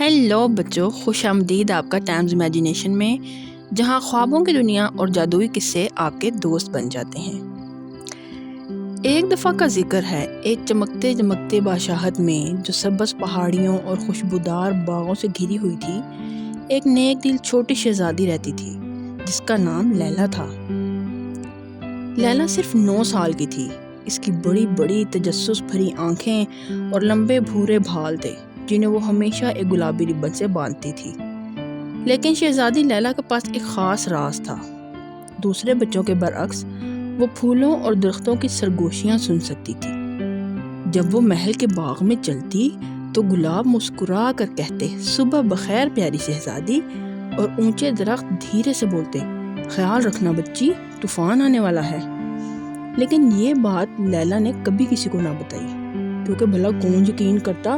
Hello بچوں. خوش آمدید آپ کا ٹائمز امیجینیشن میں، جہاں خوابوں کی دنیا اور جادوئی قصے آپ کے دوست بن جاتے ہیں۔ ایک دفعہ کا ذکر ہے ایک چمکتے چمکتے بادشاہت میں، جو سبز پہاڑیوں اور خوشبودار باغوں سے گھری ہوئی تھی۔ ایک نیک دل چھوٹی شہزادی رہتی تھی، جس کا نام لیلا تھا۔ لیلا صرف نو سال کی تھی۔ اس کی بڑی بڑی تجسس بھری آنکھیں اور لمبے بھورے بھال تھے۔ جنہیں وہ ہمیشہ ایک گلابی ربن سے باندھتی تھی۔ لیکن شہزادی لیلا کے پاس ایک خاص راز تھا۔ دوسرے بچوں کے برعکس، وہ پھولوں اور درختوں کی سرگوشیاں سن سکتی تھی۔ جب وہ محل کے باغ میں چلتی، تو گلاب مسکرا کر کہتے، صبح بخیر پیاری شہزادی اور اونچے درخت دھیرے سے بولتے، خیال رکھنا بچی، طوفان آنے والا ہے لیکن یہ بات لیلا نے کبھی کسی کو نہ بتائی۔ کیونکہ بھلا کون یقین کرتا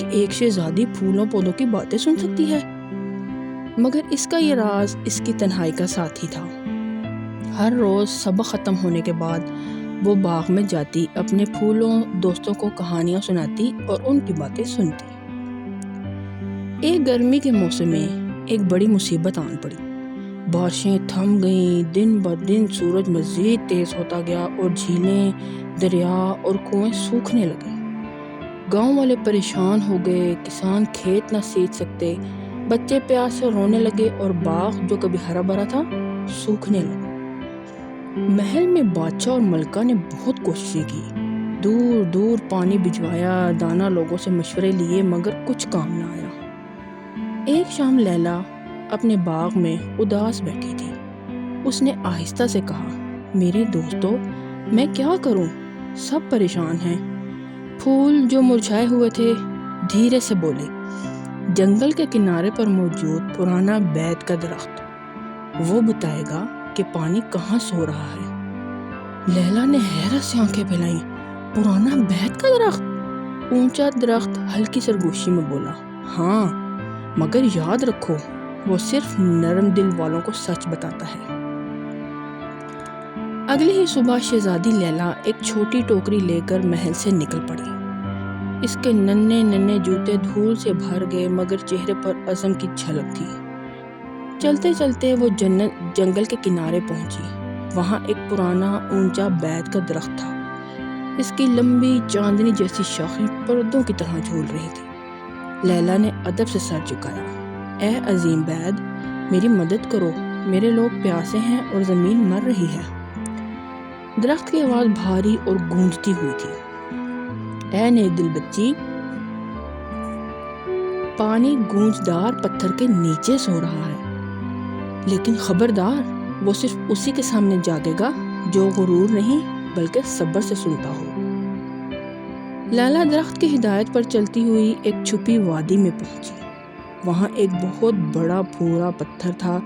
کہ ایک شہزادی پھولوں پودوں کی باتیں سن سکتی ہے۔ مگر اس کا یہ راز اس کی تنہائی کا ساتھی تھا۔ ہر روز سبق ختم ہونے کے بعد وہ باغ میں جاتی، اپنے پھولوں، دوستوں کو کہانیاں سناتی اور ان کی باتیں سنتی۔ ایک گرمی کے موسم میں ایک بڑی مصیبت آن پڑی۔ بارشیں تھم گئیں، دن بہ دن سورج مزید تیز ہوتا گیا اور جھیلیں، دریا اور کنویں سوکھنے لگے گاؤں والے پریشان ہو گئے، کسان کھیت نہ سیچ سکتے۔ بچے پیاس سے رونے لگے اور باغ جو کبھی ہرا بھرا تھا، سوکھنے لگا محل میں بادشاہ اور ملکہ نے بہت کوششیں کی۔ دور دور پانی بھجوایا دانا لوگوں سے مشورے لیے، مگر کچھ کام نہ آیا۔ ایک شام لیلا اپنے باغ میں اداس بیٹھی تھی۔ اس نے آہستہ سے کہا، میرے دوستو، میں کیا کروں؟ سب پریشان ہیں۔ پھول جو مرجھائے ہوئے تھے، دھیرے سے بولے، جنگل کے کنارے پر موجود پرانا بیت کا درخت۔ وہ بتائے گا کہ پانی کہاں سو رہا ہے۔ لیلا نے حیرت سے آنکھیں پھیلائیں۔ پرانا بیت کا درخت؟ اونچا درخت ہلکی سرگوشی میں بولا۔ ہاں مگر یاد رکھو، وہ صرف نرم دل والوں کو سچ بتاتا ہے۔ اگلی ہی صبح شہزادی لیلا ایک چھوٹی ٹوکری لے کر محل سے نکل پڑی۔ اس کے ننے ننے جوتے دھول سے بھر گئے، مگر چہرے پر عزم کی جھلک تھی۔ چلتے چلتے وہ جنت جنگل کے کنارے پہنچی۔ وہاں ایک پرانا اونچا بیت کا درخت تھا۔ اس کی لمبی چاندنی جیسی شاخیں پردوں کی طرح جھول رہی تھی۔ لیلا نے ادب سے سر جھکایا۔ اے عظیم بید میری مدد کرو۔ میرے لوگ پیاسے ہیں اور زمین مر رہی ہے۔ درخت کی آواز بھاری اور گونجتی ہوئی تھی۔ اے نیک دل بچی، پانی گونجدار پتھر کے نیچے سو رہا ہے۔ لیکن خبردار، وہ صرف اسی کے سامنے جاگے گا جو غرور نہیں، بلکہ صبر سے سنتا ہو۔ لالا درخت کی ہدایت پر چلتی ہوئی ایک چھپی وادی میں پہنچی۔ وہاں ایک بہت بڑا پھورا پتھر تھا۔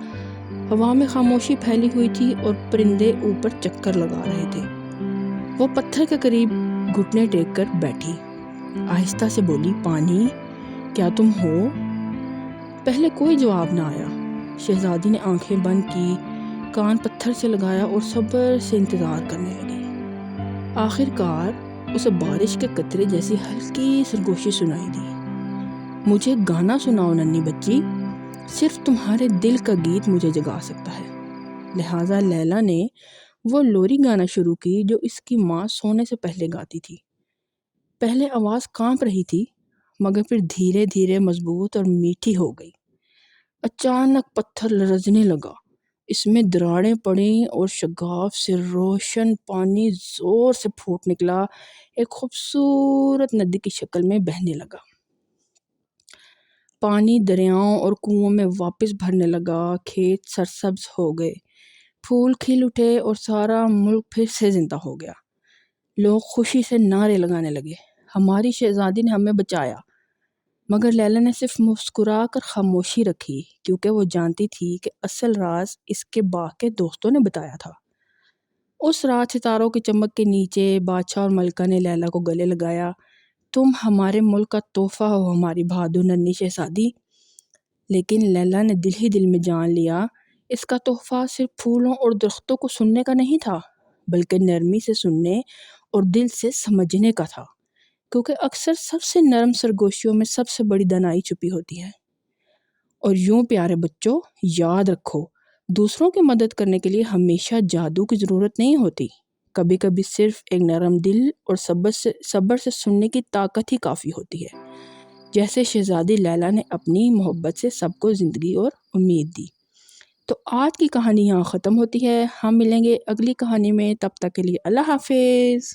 ہوا میں خاموشی پھیلی ہوئی تھی اور پرندے اوپر چکر لگا رہے تھے۔ وہ پتھر کے قریب گھٹنے ٹیک کر بیٹھی۔ آہستہ سے بولی، پانی، کیا تم ہو؟ پہلے کوئی جواب نہ آیا۔ شہزادی نے آنکھیں بند کی، کان پتھر سے لگایا اور صبر سے انتظار کرنے لگی۔ آخر کار اسے بارش کے قطرے جیسی ہلکی سرگوشی سنائی دی۔ مجھے گانا سناؤ ننی بچی۔ صرف تمہارے دل کا گیت مجھے جگا سکتا ہے۔ لہٰذا لیلا نے وہ لوری گانا شروع کی جو اس کی ماں سونے سے پہلے گاتی تھی۔ پہلے آواز کانپ رہی تھی، مگر پھر دھیرے دھیرے مضبوط اور میٹھی ہو گئی۔ اچانک پتھر لرزنے لگا۔ اس میں دراڑیں پڑیں اور شگاف سے روشن پانی زور سے پھوٹ نکلا۔ ایک خوبصورت ندی کی شکل میں بہنے لگا۔ پانی دریاؤں اور کنوؤں میں واپس بھرنے لگا، کھیت سرسبز ہو گئے۔ پھول کھل اٹھے اور سارا ملک پھر سے زندہ ہو گیا۔ لوگ خوشی سے نعرے لگانے لگے۔ ہماری شہزادی نے ہمیں بچایا، مگر لیلا نے صرف مسکرا کر خاموشی رکھی، کیونکہ وہ جانتی تھی کہ اصل راز اس کے باغ کے دوستوں نے بتایا تھا۔ اس رات ستاروں کی چمک کے نیچے بادشاہ اور ملکہ نے لیلا کو گلے لگایا۔ تم ہمارے ملک کا تحفہ ہو، ہماری بہادر ننی شہزادی۔ لیکن لیلا نے دل ہی دل میں جان لیا، اس کا تحفہ صرف پھولوں اور درختوں کو سننے کا نہیں تھا، بلکہ نرمی سے سننے اور دل سے سمجھنے کا تھا۔ کیونکہ اکثر سب سے نرم سرگوشیوں میں سب سے بڑی دنائی چھپی ہوتی ہے۔ اور یوں پیارے بچوں، یاد رکھو، دوسروں کی مدد کرنے کے لیے ہمیشہ جادو کی ضرورت نہیں ہوتی۔ کبھی کبھی صرف ایک نرم دل اور صبر سے صبر سے سننے کی طاقت ہی کافی ہوتی ہے۔ جیسے شہزادی لیلا نے اپنی محبت سے سب کو زندگی اور امید دی۔ تو آج کی کہانی یہاں ختم ہوتی ہے۔ ہم ملیں گے اگلی کہانی میں۔ تب تک کے لیے اللہ حافظ۔